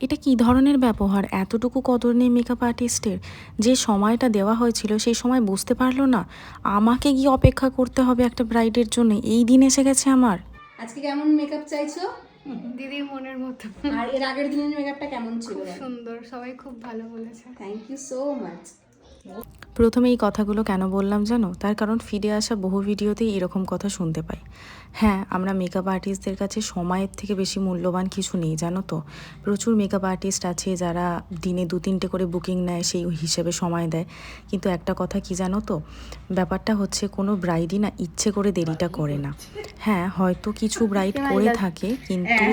এটা কি ধরনের ব্যবহার? এতটুকু কদর নেই মেকআপ আর্টিস্টের যে সময়টা দেওয়া হয়েছিল সেই সময় বুঝতে পারল না। আমাকে গিয়ে অপেক্ষা করতে হবে একটা ব্রাইডের জন্য। এই দিন এসে গেছে আমার। আজকে কেমন মেকআপ চাইছো? দিদি মনের মতো। আর এর আগের দিনের মেকআপটা কেমন ছিল? সুন্দর সবাই খুব ভালো বলেছে। থ্যাংক ইউ সো মাচ প্রথমে এই কথাগুলো কেন বললাম জানো? তার কারণ ফিরে আসা বহু ভিডিওতেই এরকম কথা শুনতে পাই। হ্যাঁ আমরা মেকআপ আর্টিস্টদের কাছে সময়ের থেকে বেশি মূল্যবান কিছু নেই জানো তো? প্রচুর মেকআপ আর্টিস্ট আছে যারা দিনে দু তিনটে করে বুকিং নেয় সেই হিসেবে সময় দেয়। কিন্তু একটা কথা কি জানো তো? ব্যাপারটা হচ্ছে কোনো ব্রাইডই না ইচ্ছে করে দেরিটা করে না। হ্যাঁ হয়তো কিছু ব্রাইড করে থাকে কিন্তু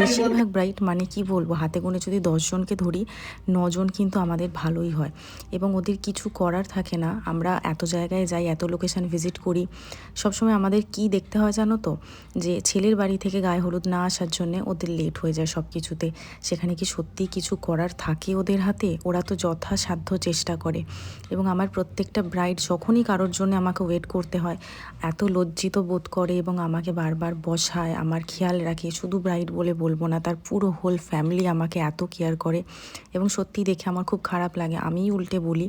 বেশিরভাগ ব্রাইড মানে কি বলব? হাতে গুনে যদি দশজনকে ধরি নজন কিন্তু আমাদের ভালোই হয়। এবং ওদের কিছু করার থাকে না। আমরা এত জায়গায় যাই, এত লোকেশান ভিজিট করি। সবসময় আমাদের কি দেখতে হয় জানো তো? যে ছেলের বাড়ি থেকে গায়ে হলুদ না আসার জন্যে ওদের লেট হয়ে যায় সব কিছুতে সেখানে কি সত্যি কিছু করার থাকে ওদের হাতে? ওরা তো যথাসাধ্য চেষ্টা করে। এবং আমার প্রত্যেকটা ব্রাইড যখনই কারোর জন্য আমাকে ওয়েট করতে হয়, এত লজ্জিত বোধ করে এবং আমাকে বারবার বসায়, আমার খেয়াল রাখে। শুধু ব্রাইড বলে বলব না, তার পুরো হোল ফ্যামিলি আমাকে এত কেয়ার করে। এবং সত্যি দেখে আমার খুব খারাপ লাগে। আমিই উল্টে বলি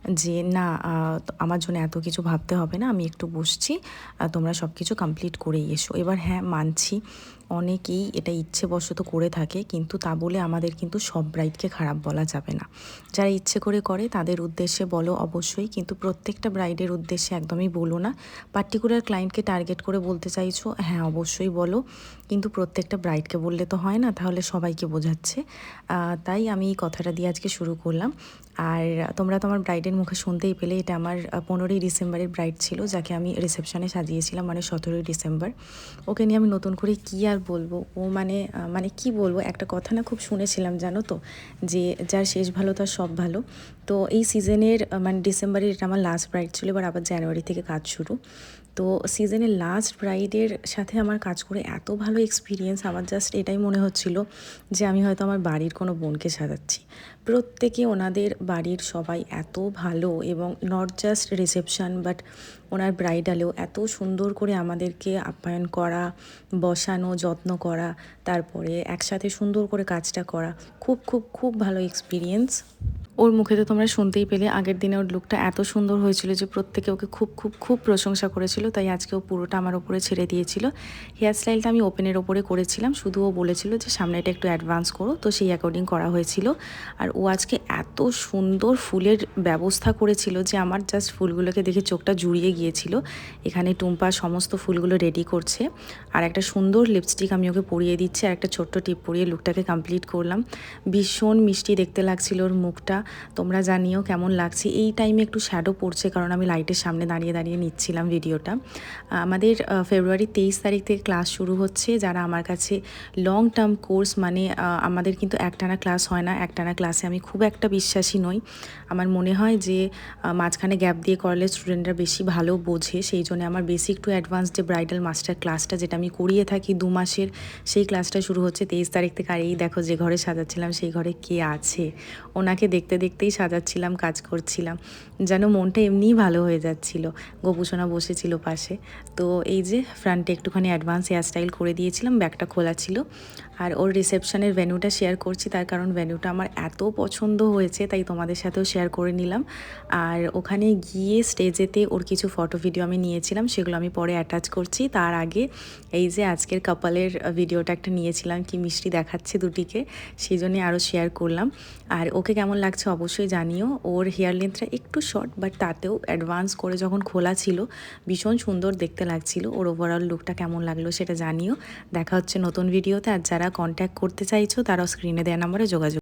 যে, না আমার জন্য এত কিছু ভাবতে হবে না, আমি একটু বসছি তোমরা সব কিছু কমপ্লিট করেই এসো। এবার হ্যাঁ মানছি। অনেকেই এটা ইচ্ছেবশত করে থাকে, কিন্তু তা বলে আমাদের কিন্তু সব ব্রাইডকে খারাপ বলা যাবে না। যারা ইচ্ছে করে করে, তাদের উদ্দেশ্যে বলো অবশ্যই, কিন্তু প্রত্যেকটা ব্রাইডের উদ্দেশ্যে একদমই বলো না। পার্টিকুলার ক্লায়েন্টকে টার্গেট করে বলতে চাইছো হ্যাঁ অবশ্যই বলো। কিন্তু প্রত্যেকটা ব্রাইডকে বললে তো হয় না, তাহলে সবাইকে বোঝাচ্ছে। তাই আমি এই কথাটা দিয়ে আজকে শুরু করলাম। আর তোমরা তো আমার ব্রাইডের মুখে শুনতেই পেলে এটা আমার পনেরোই ডিসেম্বরের ব্রাইড ছিল, যাকে আমি রিসেপশনে সাজিয়েছিলাম মানে সতেরোই ডিসেম্বর। ওকে নিয়ে আমি নতুন করে কি আর বলব? ও মানে মানে কি বলব? একটা কথা না খুব শুনেছিলাম, জানো তো, যে যার শেষ ভালো, তার সব ভালো। তো এই সিজনের মানে ডিসেম্বরের এটা আমার লাস্ট ব্রাইড ছিল, এবার আবার জানুয়ারি থেকে কাজ শুরু। তো সিজনের লাস্ট ব্রাইডের সাথে আমার কাজ করে এত ভালো এক্সপিরিয়েন্স আমার জাস্ট এটাই মনে হচ্ছিল যে আমি হয়তো আমার বাড়ির কোনো বোনকে সাজাচ্ছি। প্রত্যেকে ওনাদের বাড়ির সবাই এত ভালো এবং নট জাস্ট রিসেপশান বাট ওনার ব্রাইডালেও এত সুন্দর করে আমাদেরকে আপ্যায়ন করা, বসানো, যত্ন করা, তারপরে একসাথে সুন্দর করে কাজটা করা। খুব খুব খুব ভালো এক্সপিরিয়েন্স ওর মুখে তো তোমরা শুনতেই পেলে, আগের দিনে ওর লুকটা এত সুন্দর হয়েছিল যে প্রত্যেকে ওকে খুব খুব খুব প্রশংসা করেছিল, তাই আজকে ও পুরোটা আমার ওপরে ছেড়ে দিয়েছিল। হেয়ার স্টাইলটা আমি ওপেনের ওপরে করেছিলাম, শুধু ও বলেছিল যে সামনেটা একটু অ্যাডভান্স করো, তো সেই অ্যাকর্ডিং করা হয়েছিল। আর ও আজকে এত সুন্দর ফুলের ব্যবস্থা করেছিল যে আমার জাস্ট ফুলগুলোকে দেখে চোখটা জুড়িয়ে গিয়েছিল। এখানে টুম্পা সমস্ত ফুলগুলো রেডি করছে। আর একটা সুন্দর লিপস্টিক আমি ওকে পরিয়ে দিচ্ছি, আর একটা ছোট্ট টিপ পরিয়ে লুকটাকে কমপ্লিট করলাম। ভীষণ মিষ্টি দেখতে লাগছিল ওর মুখটা। তোমরা জানিও কেমন লাগছে। এই টাইমে একটু শ্যাডো পড়ছে কারণ আমি লাইটের সামনে দাঁড়িয়ে দাঁড়িয়ে নিচ্ছিলাম ভিডিওটা আমাদের ফেব্রুয়ারি তেইশ তারিখ থেকে ক্লাস শুরু হচ্ছে। যারা আমার কাছে লং টার্ম কোর্স মানে আমাদের কিন্তু একটানা ক্লাস হয় না, একটানা ক্লাসে আমি খুব একটা বিশ্বাসী নই। আমার মনে হয় যে মাঝখানে গ্যাপ দিয়ে করলে স্টুডেন্টরা বেশি ভালো বোঝে। সেই জন্য আমার বেসিক টু অ্যাডভান্স যে ব্রাইডাল মাস্টার ক্লাসটা যেটা আমি করিয়ে থাকি দু মাসের, সেই ক্লাসটা শুরু হচ্ছে তেইশ তারিখ থেকে। আর এই দেখো যে ঘরে সাজাচ্ছিলাম, সেই ঘরে কে আছে? ওনাকে দেখতে দেখতেই সাজাচ্ছিলাম, কাজ করছিলাম। যেন মনটা এমনিই ভালো হয়ে যাচ্ছিল। গোপুসোনা বসেছিল পাশে। তো এই যে ফ্রন্টে একটুখানি অ্যাডভান্স হেয়ারস্টাইল করে দিয়েছিলাম, ব্যাগটা খোলা ছিল। আর ওর রিসেপশনের ভেন্যুটা শেয়ার করছি, তার কারণ ভেন্যুটা আমার এত পছন্দ হয়েছে, তাই তোমাদের সাথেও শেয়ার করে নিলাম। আর ওখানে গিয়ে স্টেজেতে ওর কিছু ফটো ভিডিও আমি নিয়েছিলাম, সেগুলো আমি পরে অ্যাটাচ করছি। তার আগে এই যে আজকের কাপালের ভিডিওটা একটা নিয়েছিলাম, কি মিষ্টি দেখাচ্ছে দুটিকে, সেই জন্যে আরও শেয়ার করলাম। আর ওকে কেমন লাগছে অবশ্যই জানিও, ওর হেয়ার লেন্থটা একটু শর্ট বাট তাতেও অ্যাডভান্স করে যখন খোলা ছিল, ভীষণ সুন্দর দেখতে লাগছিল, ওর ওভারঅল লুকটা কেমন লাগল সেটা জানিও। দেখা হচ্ছে নতুন ভিডিওতে আর যারা কন্ট্যাক্ট করতে চাইছো, তারাও স্ক্রিনে দেওয়া নাম্বারে যোগাযোগ